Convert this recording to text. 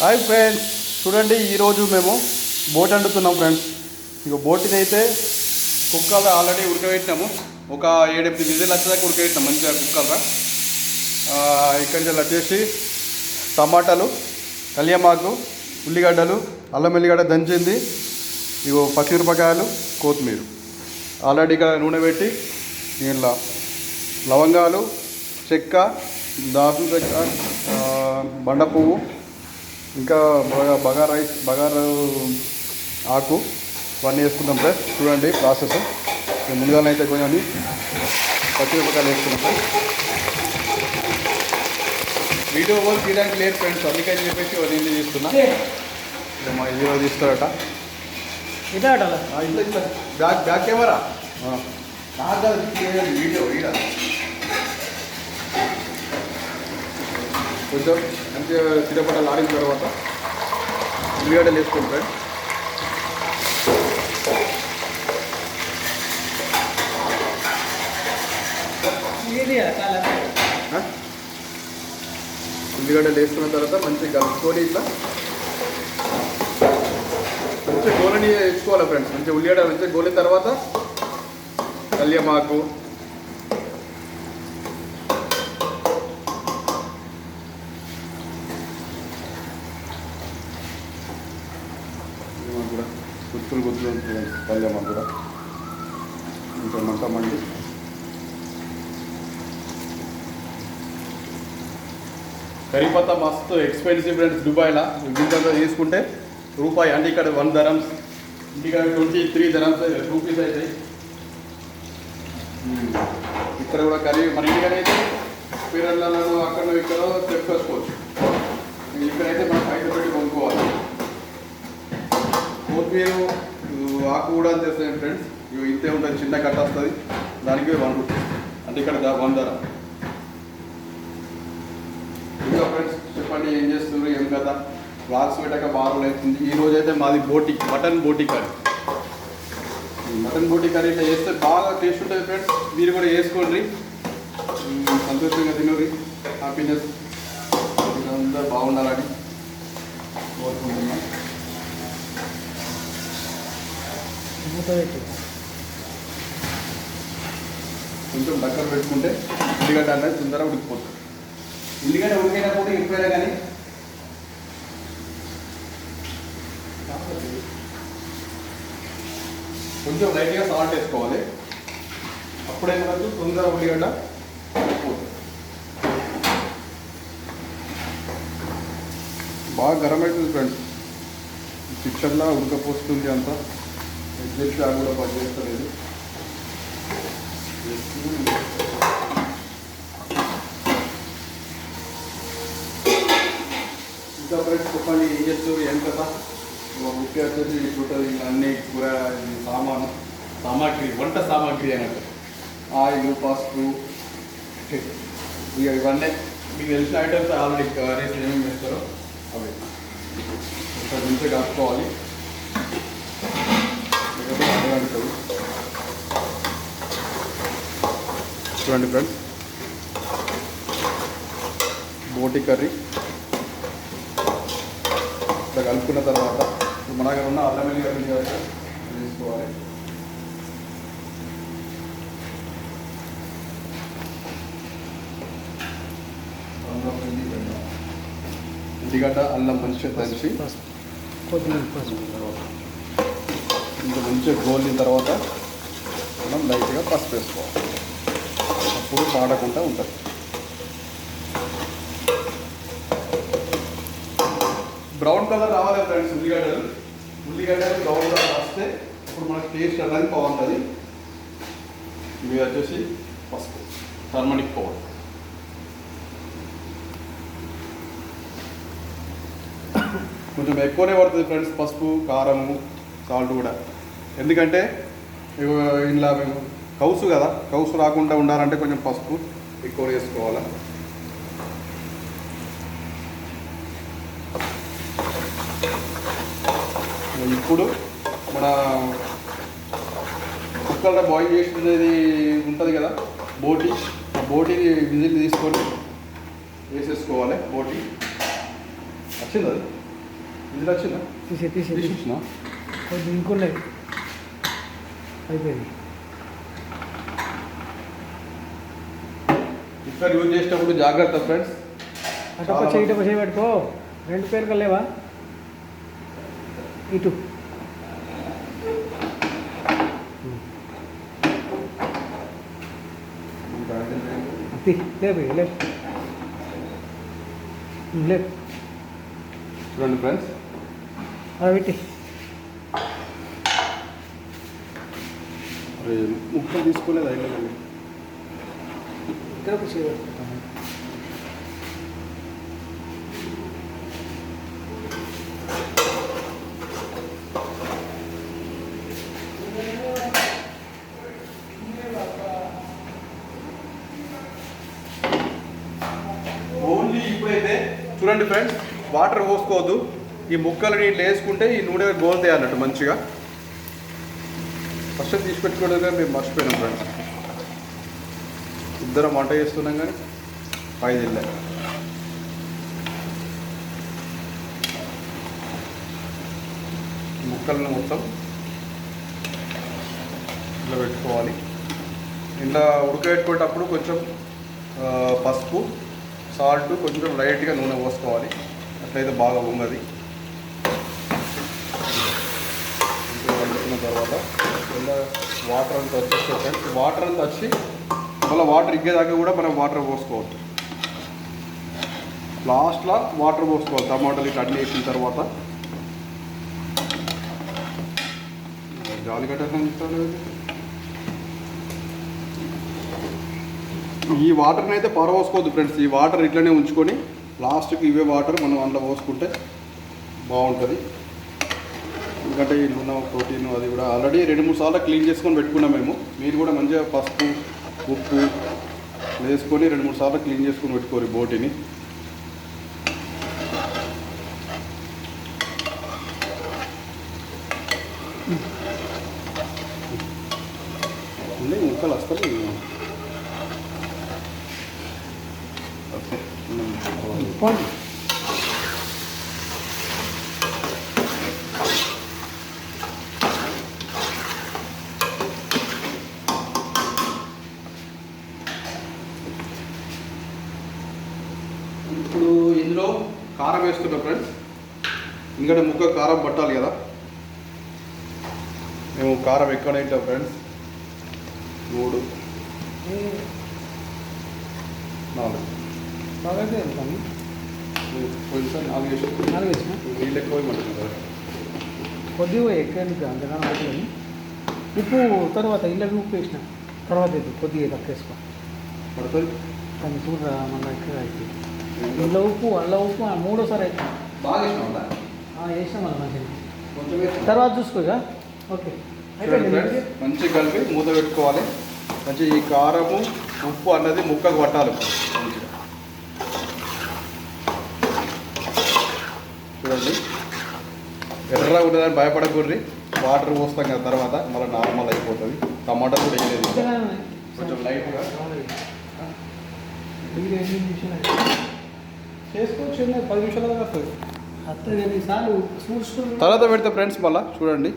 Hi friends చూడండి ఈరోజు మేము బోట్ వండుతున్నాం ఫ్రెండ్స్. ఇక బోటిని అయితే కుక్కలు ఆల్రెడీ ఉడకబెట్టినాము. ఒక ఏడెనిమిది విజిల్ వచ్చేదాకా ఉడకబెట్టినాం మంచిగా కుక్కలరా ఇక్కడి నుంచి వచ్చేసి టమాటాలు కలియమాకు ఉల్లిగడ్డలు అల్లం ఎల్లిగడ్డ దంచింది. ఇగో పచ్చిమిరపకాయలు కొత్తిమీర. ఆల్రెడీ ఇక్కడ నూనె పెట్టి దీనిలో లవంగాలు చెక్క దాపు చెక్క బండ పువ్వు ఇంకా బగా బగార్ రైస్ బగార్ ఆకు ఇవన్నీ వేసుకుంటాం సార్. చూడండి ప్రాసెస్. ముందుగా అయితే కొంచెం పచ్చిమిరపకాయలు వేసుకున్నాం సార్. వీడియో వాళ్ళు తీయడానికి లేదు ఫ్రెండ్స్. అందుకని చెప్పేసి నేను తీసుకున్నా మా హీరో ఆ, ఇట్లా back back camera? Video video. కొంచెం మంచిగా చిరపటలు ఆడిన తర్వాత ఉల్లిగడ్డలు వేసుకోండి ఫ్రెండ్ ఇది అటాల ఉల్లిగడ్డలు వేసుకున్న తర్వాత మంచిగా కలుపుకొని ఇట్లా. మంచిగా గోలని వేసుకోవాలి ఫ్రెండ్స్ మంచిగా ఉల్లిగడ్డ మంచిగా గోలిన తర్వాత కళ్యమాకు కూడా గుత్తులు గుత్తులు ఉంటుంది కూడా కొంచెం మండి. మస్తు ఎక్స్పెన్సివ్ ఫ్రెండ్స్ దుబాయ్లో. ఇంత తీసుకుంటే రూపాయి అంటే ఇక్కడ వన్ ధరమ్స్. ఇంటికాడ ట్వంటీ త్రీ ధరమ్స్ రూపీస్ అవుతాయి ఇక్కడ కూడా కర్రీ మన ఇంటికైతే పీరియడ్లలో అక్కడ ఇక్కడ తెచ్చుకోవచ్చు ఇక్కడైతే మనం బయట పెట్టి కొనుక్కోవాలి. కొత్తిమీర ఆకు కూడా తెస్తాయి ఫ్రెండ్స్. ఇవి ఇంతే ఉంటుంది చిన్న కట్ట వస్తుంది. దానికి వన్ రూపీ అంటే ఇక్కడ వన్ ధర ఇంకా ఫ్రెండ్స్ చెప్పండి ఏం చేస్తున్నారు ఏం కదా బ్లాగ్స్ పెట్టాక బాగా అవుతుంది ఈ రోజు అయితే మాది బోటి మటన్ బోటి కర్రీ. మటన్ బోటి కర్రీ ఇట్లా చేస్తే బాగా టేస్ట్ ఉంటుంది ఫ్రెండ్స్. మీరు కూడా వేసుకోండి. సంతోషంగా తినరు హ్యాపీనెస్ అందరూ బాగుండాలని. మూత పెట్టి కొంచెం దగ్గర పెట్టుకుంటే ఉల్లిగడ్డ అనేది తొందరగా ఉడికిపోతుంది. ఉల్లిగడ్డ ఉడికేటప్పుడు ఎప్పుడైనా కానీ కొంచెం లైట్గా సాల్ట్ వేసుకోవాలి. అప్పుడే మనకు తొందర ఉల్లిగడ్డ బాగా గరం అవుతుంది ఫ్రెండ్స్. పిక్చర్లా ఉడకపోస్తుంది అంతా. ఎగ్జిట్ కార్డు కూడా పనిచేస్తలేదు. ఇంకా ఫ్రెండ్స్ చెప్పండి ఏం చేస్తారు ఏం కదా ముఖ్య వచ్చేసి ఇప్పుడు అన్ని కూర సామాను సామాగ్రి వంట సామాగ్రి అన్నట్టు. ఆయిల్ పసుపు ఇక ఇవన్నీ. మీకు తెలిసిన ఐటమ్స్ ఆల్రెడీ కర్రీస్ ఏమేమి చేస్తారో అవి. ఇంకా మంచిగా కలుపుకోవాలి చూడండి ఫ్రెండ్స్. బోటి కర్రీ. ఇట్లా కలుపుకున్న తర్వాత మన దగ్గర ఉన్న అల్లం వెల్లిగడ్డ వేసుకోవాలి. అల్లం ఉల్లిగడ్డ అల్లం మంచిగా దంచి ఇంకా మంచిగా గోలిన తర్వాత మనం లైట్గా పసుపు వేసుకోవాలి. అప్పుడు పాడకుండా ఉంటుంది. బ్రౌన్ కలర్ రావాలి ఫ్రెండ్స్ ఉల్లిగడ్డలు ఉల్లిగడ్డలు బ్రౌన్ కలర్ వస్తే ఇప్పుడు మనకి టేస్ట్ అనేది బాగుంటుంది. ఇవి వచ్చేసి పసుపు టర్మనిక్ పౌడర్ కొంచెం ఎక్కువనే పడుతుంది ఫ్రెండ్స్ పసుపు కారము సాల్ట్ కూడా. ఎందుకంటే ఇలా మేము కౌసు కదా కౌసు రాకుండా ఉండాలంటే కొంచెం పసుపు ఎక్కువ వేసుకోవాలి? ఇప్పుడు మన కుక్కర్లో బాయిల్ చేసినది ఉంటుంది కదా బోటి. ఆ బోటిని విజిల్ తీసుకొని వేసేసుకోవాలి బోటి. వచ్చింది అది? ఇది వచ్చిందా తీసే తీసే తీసే ఇంకున్నాయి. అయిపోయింది. ఇక్కడ యూజ్ చేసేటప్పుడు జాగ్రత్త ఫ్రెండ్స్ అటొక చేయి ఇటొక చేయి పెట్టుకో. రెండు పేర్లు లేవా? ఇటు. లేపు ఉమ్, లేపు చూడండి ఫ్రెండ్స్ అలా పెట్టి. ముక్కలు తీసుకోలేదు? అయినా ఇక్కడ ఒక చేయి పెట్టుకుంటాను ఓన్లీ ఇప్పుడైతే చూడండి ఫ్రెండ్స్ వాటర్ పోసుకోవద్దు. ఈ ముక్కలని ఇట్లా వేసుకుంటే ఈ నూనె గోల్తాయి అన్నట్టు మంచిగా. ఫస్ట్ తీసి పెట్టుకోవడం మేము మర్చిపోయినాం ఫ్రెండ్స్ ఇద్దరం వంట చేస్తున్నాం కానీ పై తిల్లే ముక్కలను మొత్తం ఇట్లా పెట్టుకోవాలి. ఇంట్లో ఉడకబెట్టుకునేటప్పుడు కొంచెం పసుపు సాల్ట్ కొంచెం లైట్గా నూనె పోసుకోవాలి. అట్లయితే బాగా ఉన్నది వండుకున్న తర్వాత ఇలా వాటర్ అంతా వచ్చేసి వాటర్ అంతా వచ్చి మళ్ళీ వాటర్ ఇగ్గేదాకా కూడా మనం వాటర్ పోసుకోవచ్చు లాస్ట్లో వాటర్ పోసుకోవాలి. టమాటాలు ఇట్లా అన్నీ వేసిన తర్వాత. జాలి కట్టాలి ఈ వాటర్ని అయితే పరవోసుకోవద్దు ఫ్రెండ్స్ ఈ వాటర్ ఇట్లనే ఉంచుకొని లాస్ట్కి ఇవే వాటర్ మనం అందులో పోసుకుంటే బాగుంటుంది. ఎందుకంటే ఈ ఉన్న ప్రోటీన్ అది కూడా ఆల్రెడీ రెండు మూడు సార్లు క్లీన్ చేసుకొని పెట్టుకున్నాం మేము. మీరు కూడా మంచిగా పసుపు ఉప్పు వేసుకొని రెండు మూడు సార్లు క్లీన్ చేసుకొని పెట్టుకోరు బోటిని. ఉన్నాయి ముక్కలు అసలు ఓకే. పోండి ఇప్పుడు ఇందులో కారం వేస్తున్నా ఫ్రెండ్స్ ఎందుకంటే ముక్క కారం పట్టాలి కదా. మేము కారం ఎక్కువ తింటాం ఫ్రెండ్స్ మూడు. నాలుగు. బాగా అయితే వేసి నాలుగు వేసిన నీళ్ళు ఎక్కువ వేయమంటుంది కదా. కొద్దిగా ఎక్కడానికి అంతగానో అవుతుంది ఉప్పు తర్వాత ఇళ్ళ ఉప్పు వేసిన తర్వాత కొద్దిగా తక్కువ వేసుకో. పడుతుంది కానీ చూడరా మళ్ళీ ఎక్కువ అవుతుంది ఇళ్ళ ఉప్పు అల్ల ఉప్పు ఆ మూడోసారి అవుతుంది బాగా మళ్ళీ మంచిగా కొంచెం వేసి తర్వాత చూసుకోగా ఓకే. మంచిగా కలిపి మూత పెట్టుకోవాలి. మంచిగా ఈ కారము ఉప్పు అన్నది ముక్కకు పట్టాలి. చూడండి. ఎర్రగా ఉండదని భయపడకూడదు. వాటర్ పోస్తాం కదా తర్వాత మళ్ళీ నార్మల్ అయిపోతుంది. టమాటాలు కూడా వేయలేదు. కొంచెం లైట్గా చేసుకోవచ్చు పది నిమిషాలు వస్తుంది. తర్వాత పెడితే ఫ్రెండ్స్ మళ్ళీ చూడండి.